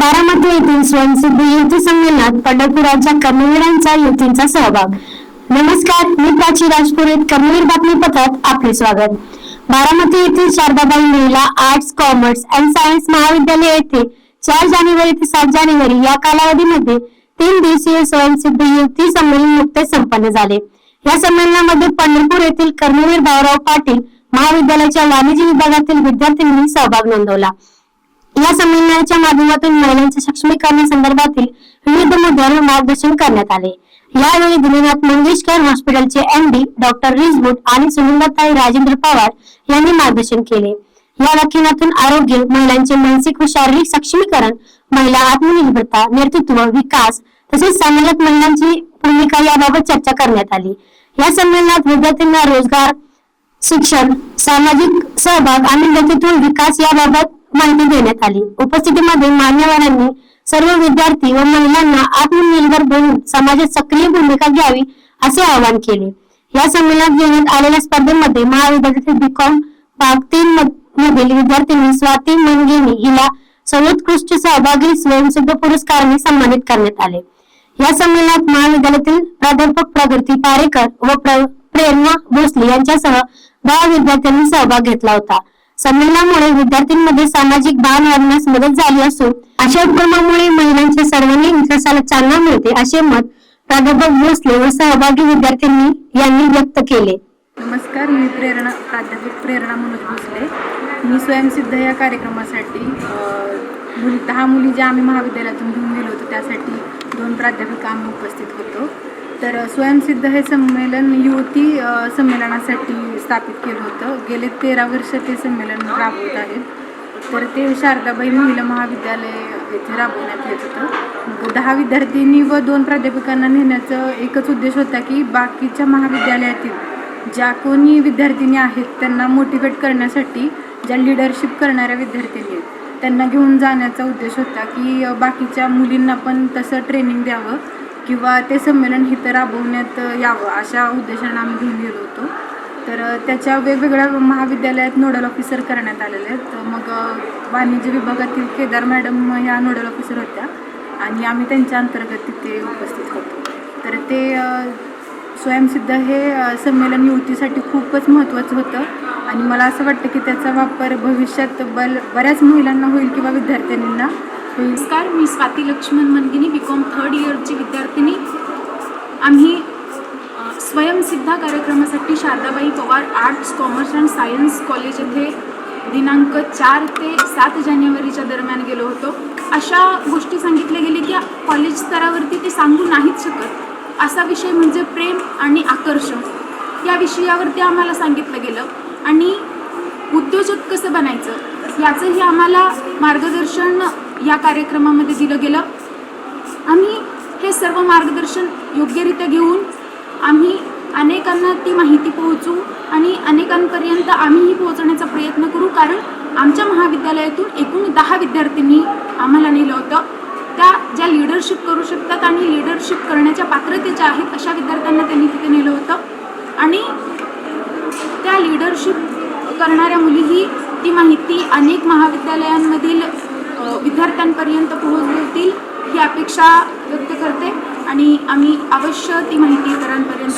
बारामती येथील स्वयंसिद्धी युती संमेलनात पंढरपुराच्या कर्मवीरांचा युतींचा सहभाग. नमस्कार मी प्राची राजपुरेत कर्मवीर बातमीपत्रात आपले स्वागत. बारामती येथील शारदाबाई महिला आर्ट्स कॉमर्स अँड सायन्स महाविद्यालय येथे चार जानेवारी ते सात जानेवारी या कालावधीमध्ये तीन दिवसीय स्वयंसिद्ध युती संमेलन नुकतेच संपन्न झाले. या संमेलनामध्ये पंढरपूर येथील कर्मवीर भाऊराव पाटील महाविद्यालयाच्या वाणिज्य विभागातील विद्यार्थ्यांनी सहभाग नोंदवला. या संमेलनाच्या माध्यमातून महिलांच्या सक्षमीकरणासंदर्भातील विविध मुद्द्यांवर मार्गदर्शन करण्यात आले. यावेळी दिनानाथ मंगेशकर हॉस्पिटलचे एमडी डॉक्टर रिजबूट आणि सुनंदाताई राजेंद्र पवार यांनी मार्गदर्शन केले. या व्याख्यानातून आरोग्य महिलांचे मानसिक व शारीरिक सक्षमीकरण महिला आत्मनिर्भरता नेतृत्व विकास तसेच समाजात महिलांची भूमिका याबाबत चर्चा करण्यात आली. या संमेलनात विद्यार्थ्यांना रोजगार शिक्षण सामाजिक सहभाग आणि नेतृत्व विकास याबाबत माहिती देण्यात आली. उपस्थितीमध्ये मान्यवरांनी सर्व विद्यार्थी व महिलांना आत्मनिर्भर बनून समाजात सक्रिय भूमिका घ्यावी असे आवाहन केले. या संमेलनात घेण्यात आलेल्या स्पर्धेमध्ये महाविद्यालयातील बीकॉम भाग तीन मधील विद्यार्थ्यांनी स्वाती मनगेनी हिला सर्वोत्कृष्ट सहभागी स्वयंसिद्ध पुरस्काराने सन्मानित करण्यात आले. या संमेलनात महाविद्यालयातील प्राध्यापक प्रगती पारेकर व प्रेरणा भोसले यांच्यासह दहा विद्यार्थ्यांनी सहभाग घेतला होता. संमेलनामुळे विद्यार्थ्यांमध्ये सामाजिक भान वाढण्यास मदत झाली असून अशा उपक्रमामुळे महिलांच्या सर्वांगीण विकासाला चालना मिळते असे मत प्राध्यापक भोसले व सहभागी विद्यार्थ्यांनी यांनी व्यक्त केले. नमस्कार मी प्रेरणा प्राध्यापक प्रेरणा मनोज भोसले. मी स्वयंसिद्ध या कार्यक्रमासाठी मुली दहा मुली ज्या आम्ही महाविद्यालयातून घेऊन गेलो होतो त्यासाठी दोन प्राध्यापक आम्ही उपस्थित होतो. तर स्वयंसिद्ध हे संमेलन युवती संमेलनासाठी स्थापित केलं होतं. गेले तेरा वर्ष ते संमेलन राबवत आहेत. तर ते शारदाबाई महिला महाविद्यालय येथे राबवण्यात येत होतं. दहा विद्यार्थिनी व दोन प्राध्यापकांना नेण्याचं एकच उद्देश होता की बाकीच्या महाविद्यालयातील ज्या कोणी विद्यार्थिनी आहेत त्यांना मोटिवेट करण्यासाठी ज्या लिडरशिप करणाऱ्या विद्यार्थिनी आहेत त्यांना घेऊन जाण्याचा उद्देश होता की बाकीच्या मुलींना पण तसं ट्रेनिंग द्यावं. किंवा ते संमेलन इथं राबवण्यात यावं अशा उद्देशानं आम्ही घेऊन गेलो होतो. तर त्याच्या वेगवेगळ्या महाविद्यालयात नोडल ऑफिसर करण्यात आलेले आहेत. तर मग वाणिज्य विभागातील केदार मॅडम ह्या नोडल ऑफिसर होत्या आणि आम्ही त्यांच्या अंतर्गत तिथे उपस्थित होतो. तर ते स्वयंसिद्ध हे संमेलन युवतीसाठी खूपच महत्त्वाचं होतं आणि मला असं वाटतं की त्याचा वापर भविष्यात बल बऱ्याच महिलांना होईल किंवा विद्यार्थ्यांना नमस्कार मी Swati Laxman Mangini B com third इयरची विद्यार्थिनी. आम्ही स्वयंसिद्धा कार्यक्रमासाठी Sharadabai Pawar arts commerce and science college येथे दिनांक चार ते सात जानेवारीच्या दरम्यान गेलो होतो. अशा गोष्टी सांगितल्या गेले की कॉलेज स्तरावरती ते सांगू नाहीच शकत. असा विषय म्हणजे प्रेम आणि आकर्षण. या विषयावरती आम्हाला सांगितलं गेलं. आणि उद्योजक कसं बनायचं? याचंही आम्हाला मार्गदर्शन या कार्यक्रमामध्ये दिलं गेलं. आम्ही हे सर्व मार्गदर्शन योग्यरित्या घेऊन आम्ही अनेकांना ती माहिती पोहोचू आणि अनेकांपर्यंत आम्हीही पोहोचण्याचा प्रयत्न करू. कारण आमच्या महाविद्यालयातून एकूण दहा विद्यार्थ्यांनी आम्हाला नेलं होतं. त्या ज्या लिडरशिप करू शकतात आणि लिडरशिप करण्याच्या पात्रतेच्या आहेत अशा विद्यार्थ्यांना त्यांनी तिथे नेलं होतं. आणि त्या लिडरशिप करणाऱ्या मुलीही ती माहिती अनेक महाविद्यालयांमधील नागरिकांपर्यंत विद्यार्थ्यांपर्यंत पोहोचवतील ही अपेक्षा व्यक्त करते आणि आम्ही अवश्य ती माहिती इतरांपर्यंत